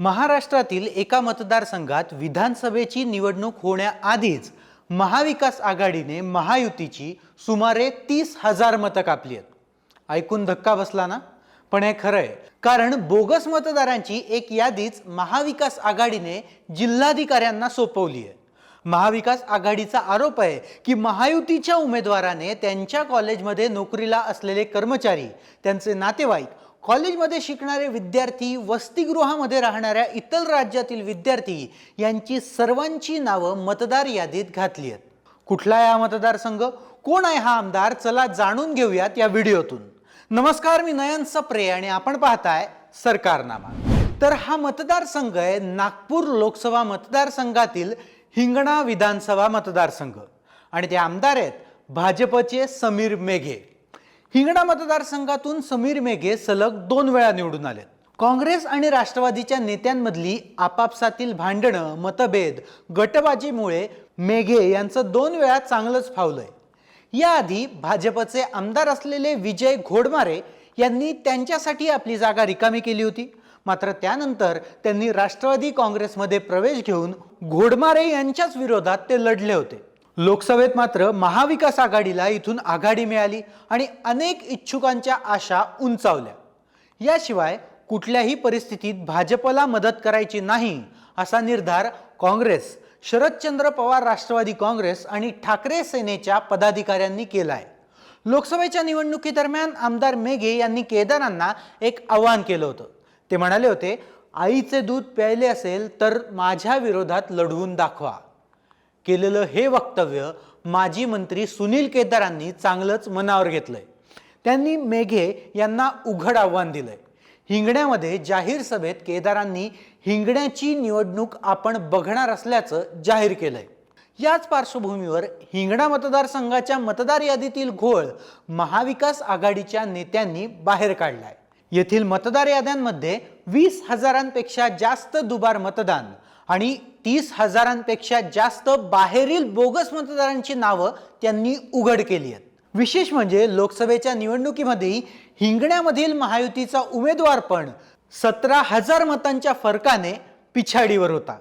महाराष्ट्रातील एका मतदारसंघात विधानसभेची निवडणूक होण्याआधीच महाविकास आघाडीने महायुतीची सुमारे तीस हजार मतं कापली आहेत. ऐकून धक्का बसला ना? पण हे खरं आहे कारण बोगस मतदारांची एक यादीच महाविकास आघाडीने जिल्हाधिकाऱ्यांना सोपवली आहे. महाविकास आघाडीचा आरोप आहे की महायुतीच्या उमेदवाराने त्यांच्या कॉलेजमध्ये नोकरीला असलेले कर्मचारी त्यांचे नातेवाईक कॉलेजमध्ये शिकणारे विद्यार्थी वसतिगृहामध्ये राहणाऱ्या इतर राज्यातील विद्यार्थी यांची सर्वांची नावं मतदार यादीत घातली आहेत. कुठला आहे हा मतदारसंघ? कोण आहे हा आमदार? चला जाणून घेऊयात या व्हिडिओतून. नमस्कार मी नयन सप्रे आणि आपण पाहताय सरकारनामा. तर हा मतदारसंघ आहे नागपूर लोकसभा मतदारसंघातील हिंगणा विधानसभा मतदारसंघ. आणि ते आमदार आहेत भाजपचे समीर मेघे. हिंगणा मतदारसंघातून समीर मेघे सलग दोन वेळा निवडून आलेत काँग्रेस आणि राष्ट्रवादीच्या नेत्यांमधली आपापसातील भांडणं मतभेद गटबाजीमुळे मेघे यांचं दोन वेळा चांगलंच फावलंय. याआधी भाजपचे आमदार असलेले विजय घोडमारे यांनी त्यांच्यासाठी आपली जागा रिकामी केली होती. मात्र त्यानंतर त्यांनी राष्ट्रवादी काँग्रेसमध्ये प्रवेश घेऊन घोडमारे यांच्याच विरोधात ते लढले होते. लोकसभेत मात्र महाविकास आघाडीला इथून आघाडी मिळाली आणि अनेक इच्छुकांच्या आशा उंचावल्या. याशिवाय कुठल्याही परिस्थितीत भाजपला मदत करायची नाही असा निर्धार काँग्रेस शरदचंद्र पवार राष्ट्रवादी काँग्रेस आणि ठाकरे सेनेच्या पदाधिकाऱ्यांनी केलाय. लोकसभेच्या निवडणुकीदरम्यान आमदार मेघे यांनी केदारांना एक आवाहन केलं होतं. ते म्हणाले होते आईचे दूध प्यायले असेल तर माझ्या विरोधात लढवून दाखवा. केलेलं हे वक्तव्य माजी मंत्री सुनील केदारांनी चांगलंच मनावर घेतलंय. त्यांनी मेघे यांना उघड आव्हान दिलंय. हिंगण्यामध्ये जाहीर सभेत केदारांनी हिंगण्याची निवडणूक आपण बघणार असल्याचं जाहीर केलंय. याच पार्श्वभूमीवर हिंगणा मतदारसंघाच्या मतदार यादीतील घोळ महाविकास आघाडीच्या नेत्यांनी बाहेर काढलाय. येथील मतदार याद्यांमध्ये वीस हजारांपेक्षा जास्त दुबार मतदान आणि तीस हजारांपेक्षा जास्त बाहेरील बोगस मतदारांची नावं त्यांनी उघड केली आहेत. विशेष म्हणजे लोकसभेच्या निवडणुकीमध्ये हिंगण्यामधील महायुतीचा उमेदवार पण सतरा हजार मतांच्या फरकाने पिछाडीवर होता.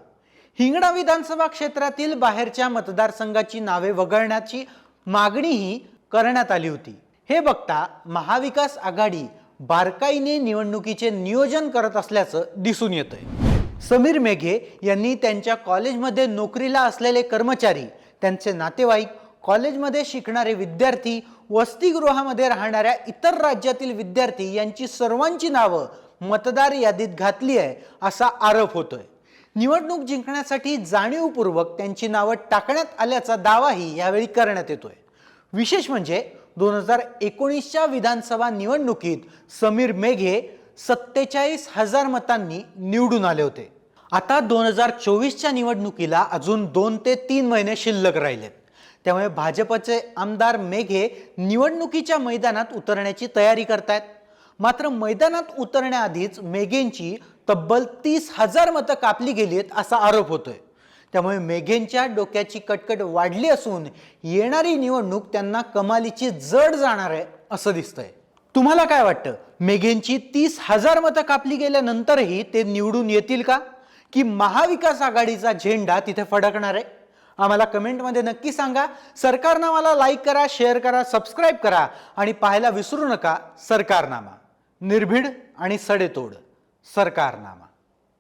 हिंगणा विधानसभा क्षेत्रातील बाहेरच्या मतदारसंघाची नावे वगळण्याची मागणीही करण्यात आली होती. हे बघता महाविकास आघाडी बारकाईने निवडणुकीचे नियोजन करत असल्याचं दिसून येतंय. समीर मेघे यांनी त्यांच्या कॉलेजमध्ये नोकरीला असलेले कर्मचारी त्यांचे नातेवाईक कॉलेजमध्ये शिकणारे विद्यार्थी वसतिगृहामध्ये राहणाऱ्या इतर राज्यातील विद्यार्थी यांची सर्वांची नावं मतदार यादीत घातली आहे असा आरोप होतोय. निवडणूक जिंकण्यासाठी जाणीवपूर्वक त्यांची नावं टाकण्यात आल्याचा दावाही यावेळी करण्यात येतोय. विशेष म्हणजे दोन हजार एकोणीसच्या विधानसभा निवडणुकीत समीर मेघे सत्तेचाळीस हजार मतांनी निवडून आले होते. आता दोन हजार चोवीसच्या निवडणुकीला अजून दोन ते तीन महिने शिल्लक राहिलेत त्यामुळे भाजपचे आमदार मेघे निवडणुकीच्या मैदानात उतरण्याची तयारी करतायत. मात्र मैदानात उतरण्याआधीच मेघेंची तब्बल तीस हजार मतं कापली गेली आहेत असा आरोप होतोय. त्यामुळे मेघेंच्या डोक्याची कटकट वाढली असून येणारी निवडणूक त्यांना कमालीची जड जाणार आहे असं दिसतंय. तुम्हाला काय वाटतं? मेघेंची तीस हजार मतं कापली गेल्यानंतरही ते निवडून येतील का? की महाविकास आघाडीचा झेंडा तिथे फडकणार आहे? आम्हाला कमेंटमध्ये नक्की सांगा. सरकारनामाला लाईक करा शेअर करा सबस्क्राईब करा आणि पाहायला विसरू नका सरकारनामा. निर्भीड आणि सडेतोड सरकारनामा.